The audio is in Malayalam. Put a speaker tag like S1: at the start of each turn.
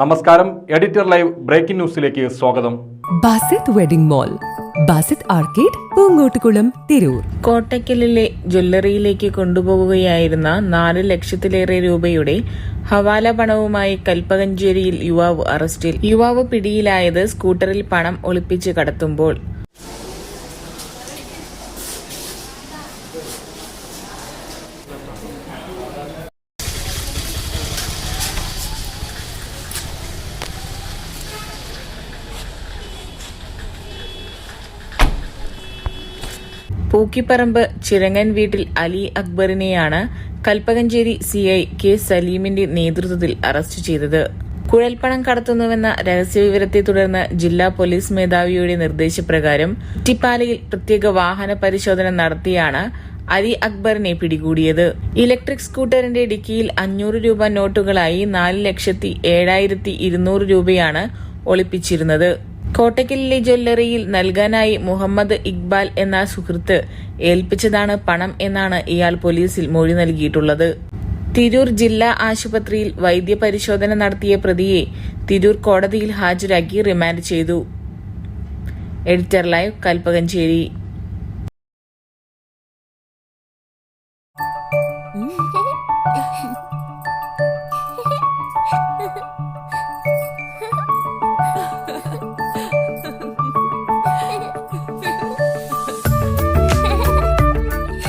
S1: നമസ്കാരം എഡിറ്റർ ലൈവ് ബ്രേക്കിംഗ് ന്യൂസിലേക്ക് സ്വാഗതം.
S2: Basith wedding mall Basith arcade Poongottukulam Tirur.
S3: കോട്ടയ്ക്കലിലെ ജ്വല്ലറിയിലേക്ക് കൊണ്ടുപോവുകയായിരുന്ന നാല് ലക്ഷത്തിലേറെ രൂപയുടെ ഹവാല പണവുമായി കൽപ്പകഞ്ചേരിയിൽ യുവാവ് അറസ്റ്റിൽ. യുവാവ് പിടിയിലായത് സ്കൂട്ടറിൽ പണം ഒളിപ്പിച്ച് കടത്തുമ്പോൾ. പൂക്കിപ്പറമ്പ് ചിരങ്ങൻ വീട്ടിൽ അലി അക്ബറിനെയാണ് കൽപ്പകഞ്ചേരി സിഐ കെ സലീമിന്റെ നേതൃത്വത്തിൽ അറസ്റ്റ് ചെയ്തത്. കുഴൽപ്പണം കടത്തുന്നുവെന്ന രഹസ്യവിവരത്തെ തുടർന്ന് ജില്ലാ പോലീസ് മേധാവിയുടെ നിർദ്ദേശപ്രകാരം ടിപ്പാലയിൽ പ്രത്യേക വാഹന പരിശോധന നടത്തിയാണ് അലി അക്ബറിനെ പിടികൂടിയത്. ഇലക്ട്രിക് സ്കൂട്ടറിന്റെ ഡിക്കിയിൽ അഞ്ഞൂറ് രൂപ നോട്ടുകളായി നാല് ലക്ഷത്തി ഏഴായിരത്തി ഇരുന്നൂറ് രൂപയാണ് ഒളിപ്പിച്ചിരുന്നത്. കോട്ടക്കലിലെ ജ്വല്ലറിയിൽ നൽകാനായി മുഹമ്മദ് ഇക്ബാൽ എന്ന സുഹൃത്ത് ഏൽപ്പിച്ചതാണ് പണം എന്നാണ് ഇയാൾ പോലീസിൽ മൊഴി നൽകിയിട്ടുള്ളത്. തിരൂർ ജില്ലാ ആശുപത്രിയിൽ വൈദ്യപരിശോധന നടത്തിയ പ്രതിയെ തിരൂർ കോടതിയിൽ ഹാജരാക്കി റിമാൻഡ് ചെയ്തു. Editor live Kalpakanchery.